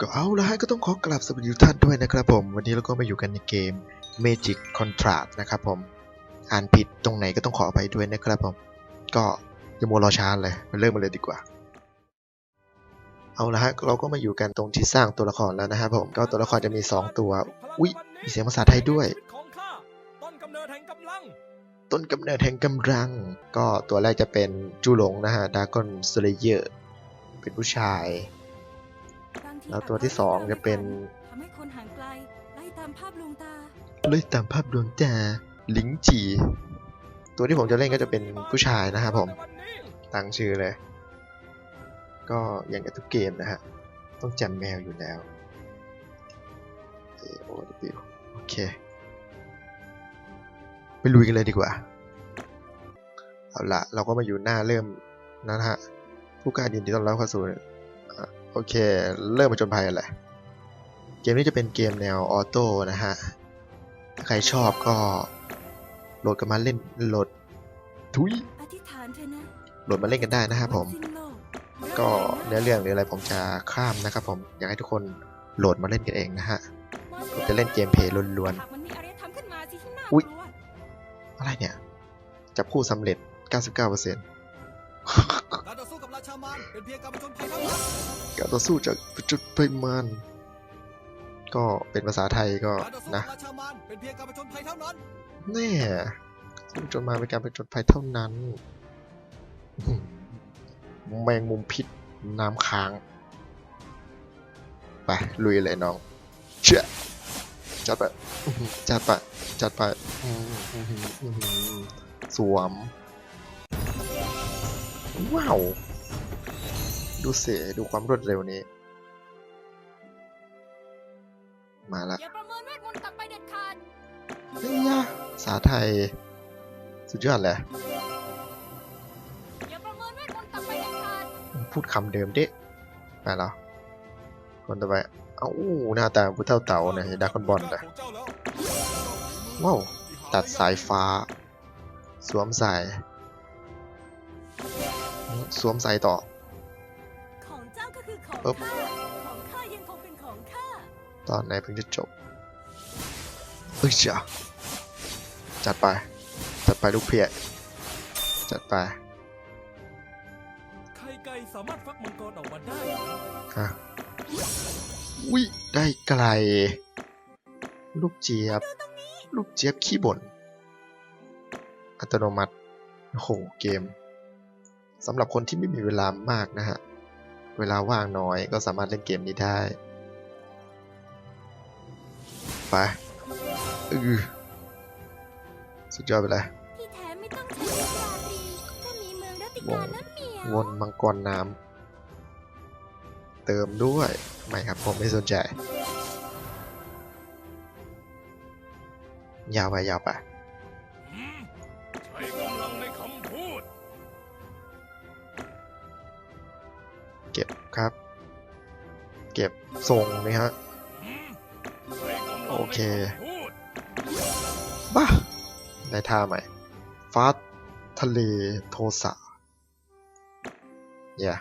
ก็เอาละฮะก็ต้องขอกราบสวัสดีทุกท่านด้วยนะครับผม วันนี้เราก็มาอยู่กันในเกม Magic Contract นะครับผม อ่านผิดตรงไหนก็ต้องขออภัยด้วยนะครับผม ก็อย่ามัวรอช้าเลยมาเริ่มมาเลยดีกว่า เอาละฮะเราก็มาอยู่กันตรงที่สร้างตัวละครแล้วนะครับผมก็ตัวละครจะมี 2 ตัว อุ๊ยมีเสียงภาษาไทยด้วย ต้นกำเนิดแห่งกำลัง ต้นกำเนิดแห่งกำลัง ก็ตัวแรกจะเป็นจูหลงนะฮะดากอนสเลเยอร์เป็นผู้ชาย แล้วตัวที่สองจะเป็นทำให้คนห่างไกลไล่ตามภาพลวงตาเลยตามภาพดวงตาลิงจีตัวที่ผมจะเล่นก็จะเป็นผู้ชายนะครับผมตั้งชื่อเลย ก็อย่างกับทุกเกมนะฮะต้องจำแมวอยู่แล้ว A O W โอเคไปลุยกันเลยดีกว่า เอาละเราก็มาอยู่หน้าเริ่มนะฮะผู้กล้ารยินดีต้อนรับเข้าสู่อะ โอเค เริ่มมาจนภัยอะไรเกมนี้จะเป็นเกมแนวออโต้นะฮะถ้าใครชอบก็โหลดกันมาเล่นโหลดทุยอธิษฐานเถอะนะโหลดมาเล่นกันได้นะครับผมสิ้นโลกก็เนื้อเรื่องหรืออะไรผมจะข้ามนะครับผม อยากให้ทุกคนโหลดมาเล่นกันเองนะฮะ ผมจะเล่นเกมเพลย์ล้วนหากมันมีอารยธรรมขึ้นมาสิที่น่าอุ๊ยกลัวๆอะไรเนี่ย จับคู่สำเร็จ 99%ก เป็นเพียงการผจญภัยเท่านั้นการต่อสู้จากจุดไปมานก็เป็นภาษาไทยก็การต่อสู้นะกับราชามารเป็นเพียงการผจญภัยเท่านั้น แน่สู้จนมาเป็นการเป็นจดภัยเท่านั้นอื้อหือแมงมุมพิษน้ำค้าง ไปลุยเลยน้อง เชื่อจัดไปอื้อหือจัดไปจัดไปอื้อหืออื้อหือสวม ว้าว ดูเสียดูความรวดเร็วนี้ มาละอย่าประเมินเวทมนต์ต่ำไปเด็ดขาดเฮ้ยยะภาษาไทย สุดยอดเลยอย่าประเมินเวทมนต์ต่ำไปเด็ดขาดพูดคำเดิมเด็ไปแล้วคนต่อไปเอ้าหน้าตาผู้เท่าเต่าเนี่ยดาคอนบอลเลยของเจ้าแล้วว้าวตัดสายฟ้า สวมใส่ สวมใส่ต่อ ปึ๊บข้าของข้ายังคงเป็นของข้าตอนไหนเพิ่งจะจบเอ้ยจ้ะจัดไป จัดไปลูกเพียจัดไปไข่ไก่สามารถฟักมังกรออกมาได้ฮะอุ้ยได้ไกล ลูกเจี๊ยบ ลูกเจี๊ยบขี้บ่น อัตโนมัติโอ้โหเกมสำหรับคนที่ไม่มีเวลามากนะฮะ เวลาว่างน้อยก็สามารถเล่นเกมนี้ได้ไปอือสุดยอดไปเลยที่แท้ไม่ต้องใช้วิชาตรีแค่มีเมืองรัติการน้ำเหมียววนมังกรน้ำเติมด้วย ไม่ครับผมไม่สนใจ ยาวไปยาวไป ครับ เก็บทรงนี่ฮะ โอเค บ้า ได้ท่าใหม่ฟ้าทะเลโทสะอย่า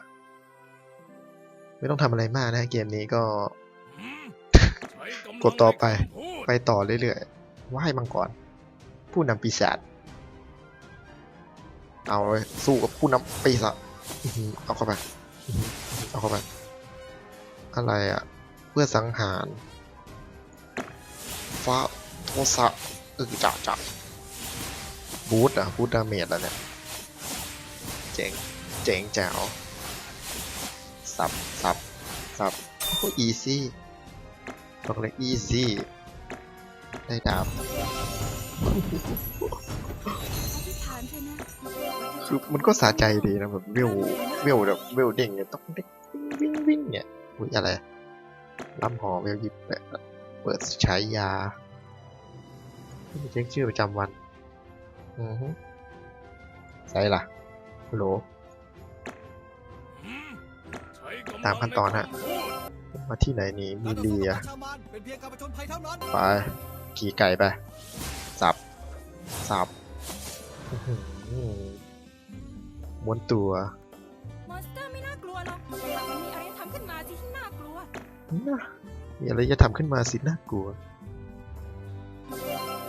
ไม่ต้องทำอะไรมากนะเกมนี้ก็ กดต่อไป ไปต่อเรื่อยๆว่ายมังกร ผู้นำปีศาจ เอาเลยสู้กับผู้นำปีศาจอื้อหือเอาเข้าไปอื้อหือ เอาเข้าไป อะไรอะเพื่อสังหารฟ้าโทสะเออจับจับบูทอะบูทดาเมจแล้วเนี่ย เจ๋ง เจ๋งแจ๋วสับสับสับโอ้อีซี่บอกเลยอีซี่ได้ดาบอธิษฐานเถอะนะคือมันก็สะใจดีนะแบบเวลเวลแบบเวลเด้งเนี่ยต้องเด้ง วิ่งวิ่งเนี่ยอุ้ยอะไรลำหอเวลยิบแปดเปิดใช้ยาเช็คชื่อประจำวันอือฮึใช่ล่ะฮัลโหลตามขั้นตอนฮะมาที่ไหนนี่มีเลียราชามารเป็นเพียไปขี่ไก่ไป สับ สับม้วนตัว นสเตอร์ไม่น่ากลัวหรอกแต่หากมันมีอารยธรรมขึ้นมาสิที่น่ากลัวนะมีอะไรจะทำขึ้นมาสิน่า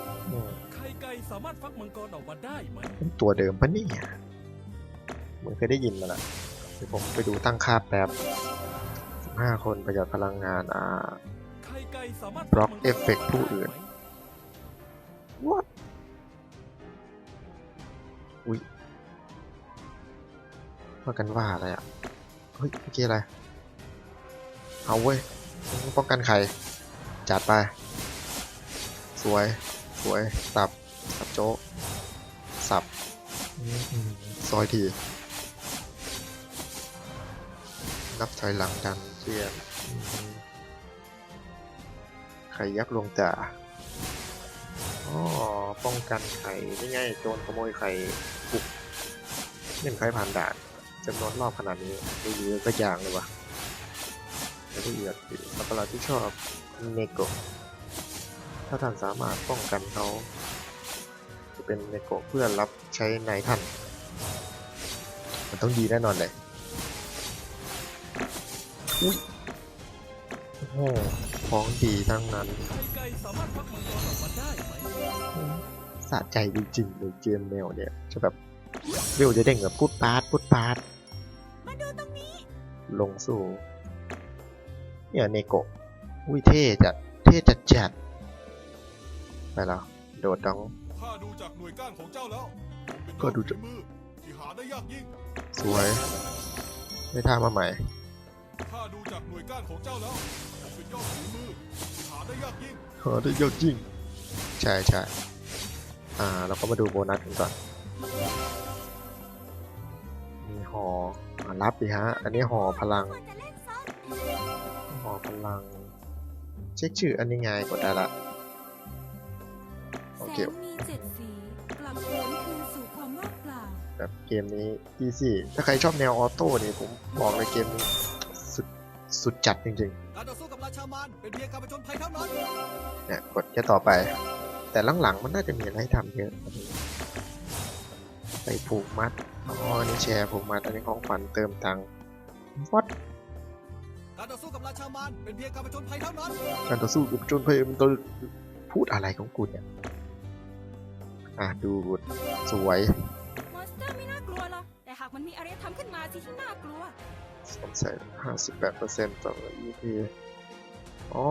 กลัวอืมไข่ไก่สามารถฟักมังกรออกมาได้ไหมเป็นตัวเดิมปะเนี่ยเหมือนเคยได้ยินมาละเดี๋ยวผมไปดูตั้งค่าแป๊บ15 คนประหยัดพลังงานอ่าไข่ไก่สามารถบล็อกฟัมังเอฟเฟกต์ผู้อื่นได้ไหม what อุ้ยว่ากันว่าอะไรอะ เฮ้ยเมื่อกี้อะไร เอาเว้ยป้องกันใครจัดไป สวย สวย สับ สับโจ๊ะสับอืมอืมซอยทีนับถอยหลังดันเชียนไข่ยักษ์ลงจ่าอ๋อ ป้องกันไข่นี่ไงโจรขโมยไข่บุกเล่นไข่ผ่านด่านจำนวนรอบขนาดนี้ดูดีก็อย่างเลยว่ะ ไม่ได้เอียดสิสัตว์ประหลาดที่ชอบเนโกะถ้าท่านสามารถป้องกันเขาจะเป็นเนโกะเพื่อรับใช้ในท่าน มันต้องดีแน่นอนเลยอุ้ยโอ้โหของดีทั้งนั้นไข่ไก่สามารถฟักมังกรออกมาได้ไหมสะใจจริงๆเลยเกมแนวเนี่ยจะแบบเวลจะเด้งแบบพูดปาดพูดปาดมาดูตรงนี้ลงสู่ เนี่ยเนโกะอุ้ยเท่จัด เท่จัดจัดไปแล้วโดดดองข้าดูจากหน่วยก้านของเจ้าแล้ว เป็นก็ดูจากฝีมือที่หาได้ยากยิ่ง สวย ได้ท่ามาใหม่ข้าดูจากหน่วยก้านของเจ้าแล้ว เป็นยอดฝีมือที่หาได้ยากยิ่ง หาได้ยากจริงใช่ใช่อ่า เราก็มาดูโบนัสกันก่อน มีหออ่ารับดีฮะ อันนี้หอพลังควรจะเล่นซ่อนหอพลัง เช็คชื่ออันนี้ไงกดได้ละโอเคแสงมีเจ็ดสีกลับหวนคืนสู่ความว่างเปล่าแบบเกมนี้ easy ถ้าใครชอบแนวออโต้นี่ผมบอกเลยเกมนี้สุดสุดจัดจริงการต่อสู้กับราชามารเป็นเพียงการผจญภัยเท่านั้นๆเนี่ยกดแค่ต่อไป แต่หลังๆมันน่าจะมีอะไรให้ทำเยอะไปผูกมัดอ๋ออันนี้แชร์ผูกมัดอันนี้ของขวัญเติมตังค์วัด การต่อสู้กับราชามารเป็นเพียงการผจญภัยเท่านั้นการต่อสู้กับโจนเพลมันตัวพูดอะไรของกูเนี่ยอะดูสวยมอนสเตอร์ไม่น่ากลัวหรอกแต่หากมันมีอารยธรรมขึ้นมาสิที่น่ากลัวสงสัยห้าสิบแปดเปอร์เซ็นต์ต่อ EP อ๋อ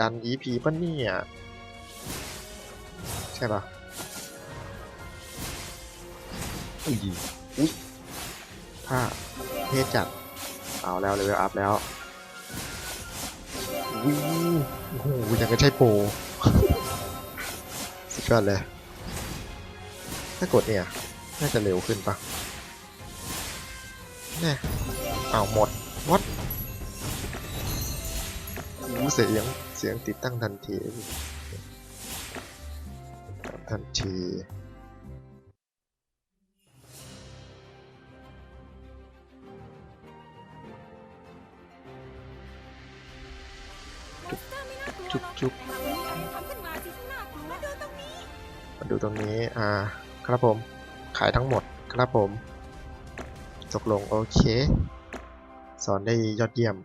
ดัน EP ป่ะเนี่ย ใช่ปะอุ้ยอุ้ยถ้าเทจัด เอาแล้วเลเวลอัพแล้ววิวโอ้โหยังก็ใช่โปรสุดยอดเลย ถ้ากดเนี่ย น่าจะเร็วขึ้นปะแน่เอาหมดวัดอู้เสียง เสียงติดตั้งทันที ทันที จุ๊บจุ๊บมาดูตรงนี้ อ่า ครับผม ขายทั้งหมด ครับผม ตกลง โอเค สอนได้ยอดเยี่ยม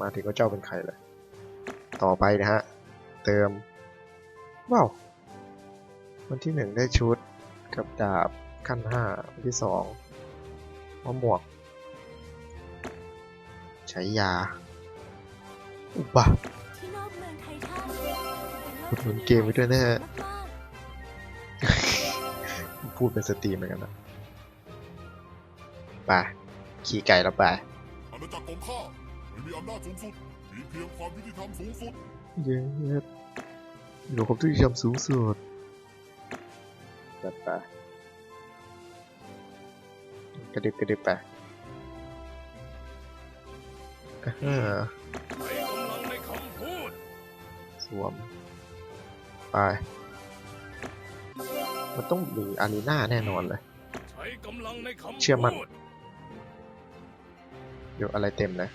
มาถึงก็เจ้าเป็นใครเลย ต่อไปนะฮะ เติม ว้าว วันที่หนึ่งได้ชุด กับดาบขั้นห้าวันที่สองหมวก ใช้ยา อุบะที่นอกเมืองไททันอุดหนุนเกมไว้ด้วยนะฮะมากพูดเป็นสตรีมเหมือนกันนะไปขี่ไก่แล้วไปอาณาจักรของข้าไม่มีอำนาจสูงสุด มีเพียงความยุติธรรมสูงสุด เย้หนูครบที่ชมสูงสุดจัดไปกระดิบกระดิบไป สวม ไป มันต้องมีอารีนาแน่นอนเลยใช้กำลังในคำพูดเชื่อมั่นเดี๋ยวอะไรเต็มเลย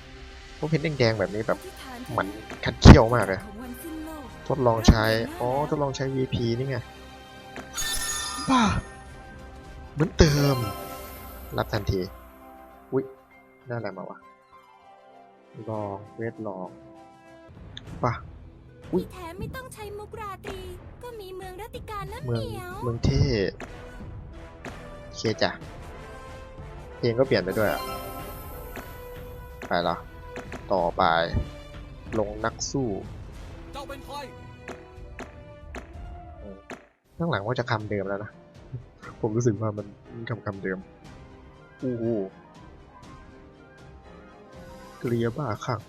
ผมเห็นแดงๆแบบนี้แบบที่ฐานมันคัดเคี้ยวมากเลยของวันสิ้นโลกทดลองใช้ อ๋อ ทดลองใช้ VP นี่ไงบ้าเหมือนเติม รับทันที อุ๊ย ได้อะไรมาวะ ลองเวทลองป่ะอุ๊ยที่แท้ไม่ต้องใช้มุกราตรี ก็มีเมืองรัติการน้ำเมืองเหมียว เมืองเท่โอเคจ้ะเพลงก็เปลี่ยนไปด้วยอะ ไปละต่อไป ลงนักสู้เจ้าเป็นใครข้างหลังว่าจะคำเดิมแล้วนะ ผมรู้สึกว่ามันคำคำเดิมอู้หู เกลียบ้าข้าง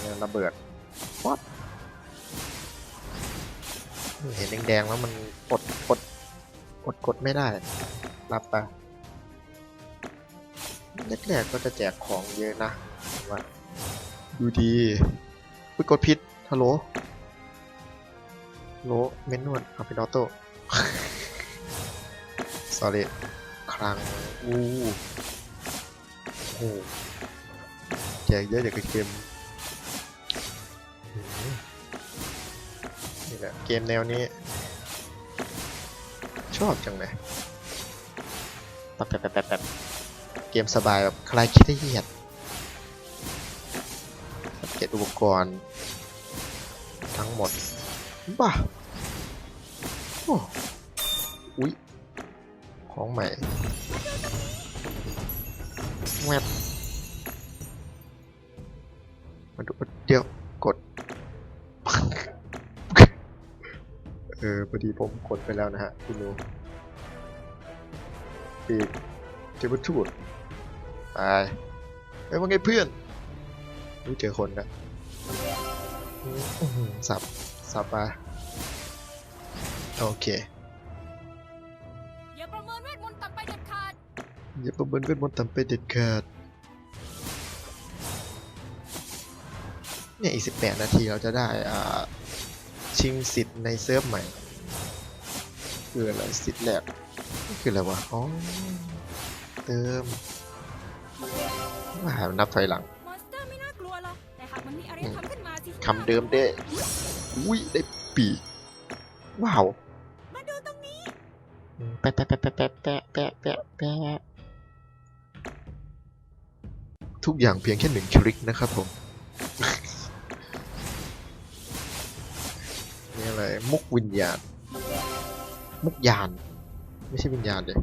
เนี่ยระเบิดป๊อดเห็นแดงๆแล้วมันกดกดกดกดไม่ได้ รับไปแรกๆก็จะแจกของเยอะนะว่าดูดีอุ้ยกดผิดฮัลโหลโลเมนนวดครับเป็นออโต้ sorry ครั้งอู้โอ้ แจกเยอะอย่ากเกมนี่แหละเกมแนวนี้ ชอบจังเลยแป๊บแป๊บแป๊บแบบเกมสบายแบบคลายเครียดเก็บอุปกรณ์ ทั้งหมด บ้าอ้อุ๊ยของใหม่ แวบมาดูเดี๋ยวกด เออพอดีผมกดไปแล้วนะฮะคุณดูปีกเทปทูดไปเอ้ยว่าไงเพื่อนรู้เจอคนนะอื้อหือสับ สับไปโอเค อย่าประเมินเวทมนต์ต่ำไปเด็ดขาด เนี่ยอีก 18 นาทีเราจะได้อ่าชิงสิทธิ์ในเซิร์ฟใหม่ คืออะไรสิทธิ์แรกคืออะไรวะ อ๋อ เติมว่านับถอยหลังมอนสเตอร์ไม่น่ากลัวหรอกแต่หากมันมีอารยธรรมขึ้นมาสิที่คำเดิมเด้อุ้ยได้ปีกว้าว มาดูตรงนี้ แปะแปะแปะแปะแปะแปะแปะแปะแปะ ทุกอย่างเพียงแค่หนึ่งคลิกนะครับผมนี่อะไร มุกวิญญาณ มุกยาน ไม่ใช่วิญญาณเด็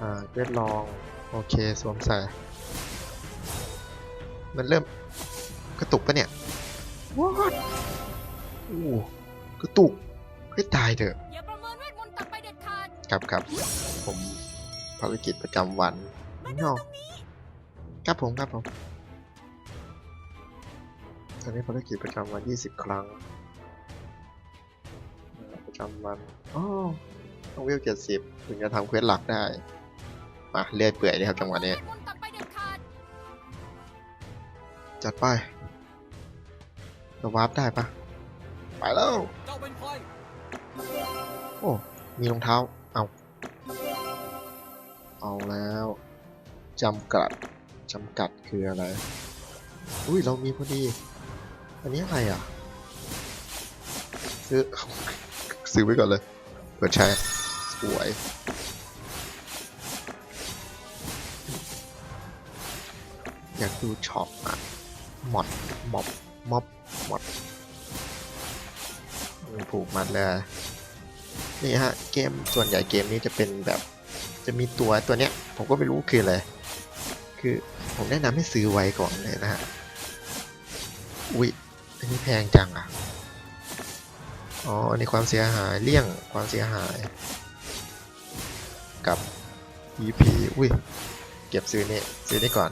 อ่าเวทลอง โอเค สวมใส่ มันเริ่มกระตุกปะเนี่ย What โอ้กระตุกให้ตายเถอะอย่าประเมินเวทมนต์ต่ำไปเด็ดขาดครับครับผมภารกิจประจำวันนอก ครับผมครับผมตอนนี้ภารกิจประจำวัน 20 ครั้ง ประจำวันอ๋อต้องเวล70 ถึงจะทำเควสหลักได้มาเลื่อยเปื่อยเลยครับจังหวะนี้ จัดไปเราวาร์ปได้ปะไปแล้ว โอ้ มีรองเท้า เอา เอาแล้วจำกัด จำกัดคืออะไร อุ้ยเรามีพอดี อันนี้อะไรอะ ซื้อ ซื้อไว้ก่อนเลย เปิดใช้ สวย อยากดูช็อปอะหมอดม็อบม็อบหมอดผูกมัดเลยนี่ฮะเกมส่วนใหญ่เกมนี้จะเป็นแบบจะมีตัวตัวเนี้ย ผมก็ไม่รู้คืออะไรคือ ผมแนะนำให้ซื้อไว้ก่อนเลยนะฮะ อุ๊ย อันนี้แพงจังอะ อ๋อ อันนี้ความเสียหายเลี่ยงความเสียหาย กับ EP อุ้ย เก็บซื้อนี่ ซื้อนี่ก่อน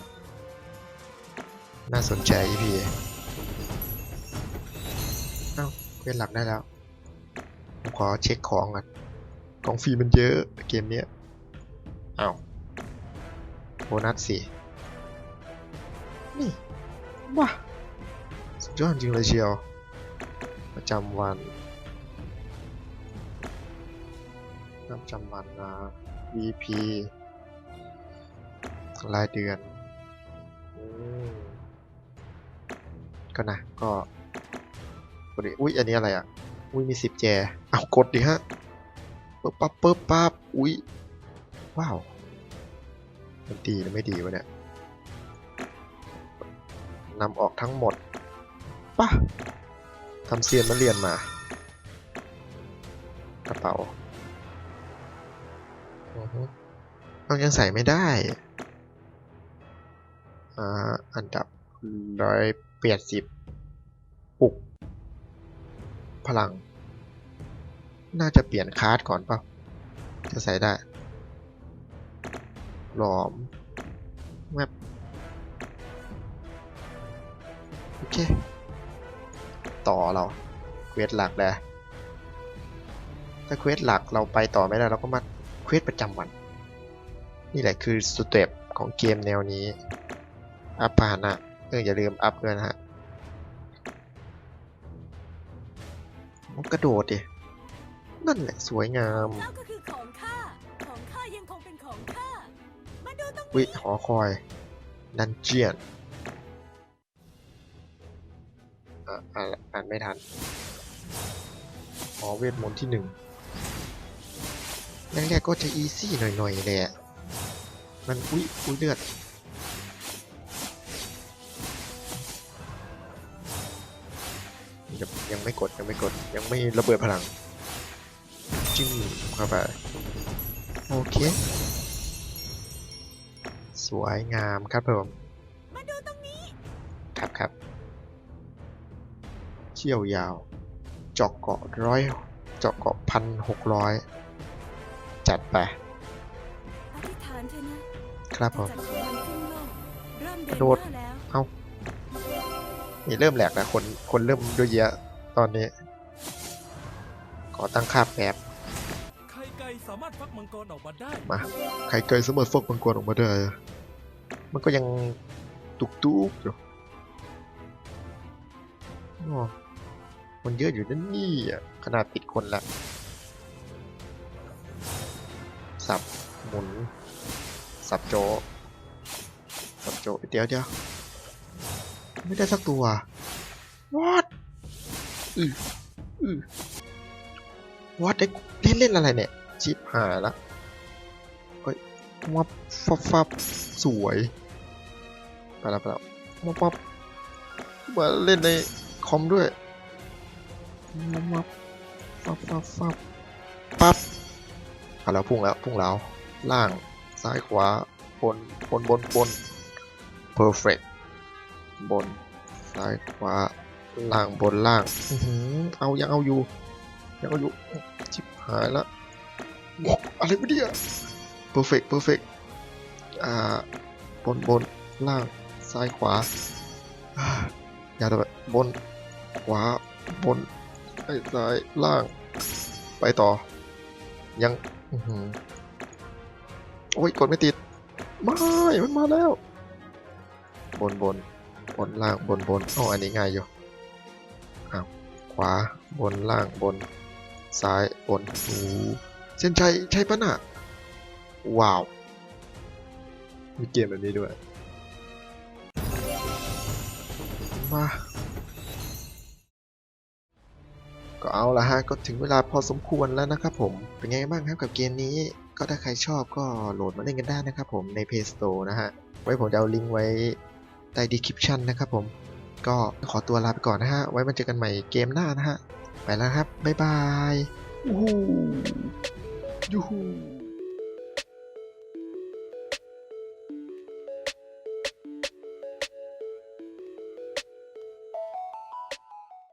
น่าสนใจ EP เอ้าเวนหลักได้แล้ว ผมขอเช็คของก่อนของฟรีมันเยอะเกมเนี้ย เอาวโบนัสสี่ นี่ว้าสุดยอดจริงเลยเชียว ประจำวันประจำวันนะ VP รายเดือนอก็นะ ก็กดดิอุ๊ยอันนี้อะไรอะ อุ้ยมีสิบแจ เอากดดิฮะปึ๊บปั๊บปึ๊บปั๊บอุ้ยว้าวมันดีหรือไม่ดีวะเนี่ย นำออกทั้งหมดปะทำเซียนมาเรียนมา กระเป๋าอือฮึเรายังใส่ไม่ได้อ่าอันดับร้อยแปดสิบปลุก พลัง น่าจะเปลี่ยนคาร์ดก่อนเปล่าจะใส่ได้หลอมแวบ อเค ต่อเราเควสหลักเลยถ้าเควสหลักเราไปต่อไม่ได้เราก็มาเควสประจำวัน นี่แหละคือสเต็ปของเกมแนวนี้ อัพพาหนะเอออย่าลืมอัพด้วยนะฮะมันกระโดดดิ นั่นแหละสวยงามแล้วก็คือของข้าของข้ายังคงเป็นของข้ามาดูตรงวิหอคอยดันเจียนานไม่ทันหอเวทมนต์ที่หนึ่งแรกๆก็จะอีซี่หน่อยๆแหละมันอุ้ยอุ้ยเลือดยังยังไม่กดยังไม่กดยังไม่ระเบิดพลังจิ้มเข้าไปโอเค สวยงามครับผม เชี่ยวยาวเจาะเกาะร้อยเจาะเกาะพันหกร้อยจัดไป อธิษฐานเถอะนะครับผม จัดของมันขึ้นโลกเริ่มกเดิระนโดดหน้าแล้ว นี่เริ่มแหลกแล้วคนคนเริ่มเยอะแยะตอนนี้ขอตั้งค่าแป๊บไข่ไก่สามารถฟักมังกรออกมาได้ มาใครเกยสมมติฟกมังกรออกมาได้มันก็ยังตุกตุกๆอยู่อ๋อ มันเยอะอยู่นั่นนี่อะขนาดติดคนละ สับหมุน สับโจสับโจเดี๋ยวเดี๋ยวไม่ได้สักตัว what อืออือ what เล่นเล่นอะไรเนี่ย ชิปหายละเฮ้ยวับฟับฟับสวยไปแล้วไปแล้ววับวับมาเล่นในคอมด้วย วับวับฟับฟับฟับปับเอาแล้วพุ่งแล้วพุ่งแล้วล่างซ้ายขวาบนบนบนบน perfect บนซ้ายขวาล่างบนล่างอือหือเอายังเอาอยู่ยังเอาอยู่ชิบหายละโอ้อะไรวะเนี่ย perfect perfect อ่าบนบนล่างซ้ายขวาอย่าต่อไปบนขวาบน ไปซ้ายล่าง ไปต่อ ยังอื้หือโอ้ยกดไม่ติดไม่มันมาแล้ว บนบนบนล่างบนบนอ๋ออันนี้ง่ายอยู่อ้าวขวาบนล่างบน ซ้ายบนโอ้เส้นชัยใช่ปะน่ะว้าว มีเกมแบบนี้ด้วย มา ก็เอาละฮะก็ถึงเวลาพอสมควรแล้วนะครับผมเป็นไงบ้างครับกับเกมนี้ก็ถ้าใครชอบก็โหลดมาเล่นกันได้นะครับผมใน Play Store นะฮะ ไว้ผมจะเอาลิงก์ไว้ใต้ description นะครับผม ก็ขอตัวลาไปก่อนนะฮะ ไว้มาเจอกันใหม่เกมหน้านะฮะ ไปแล้วครับ บ๊ายบาย ยูฮูยูฮู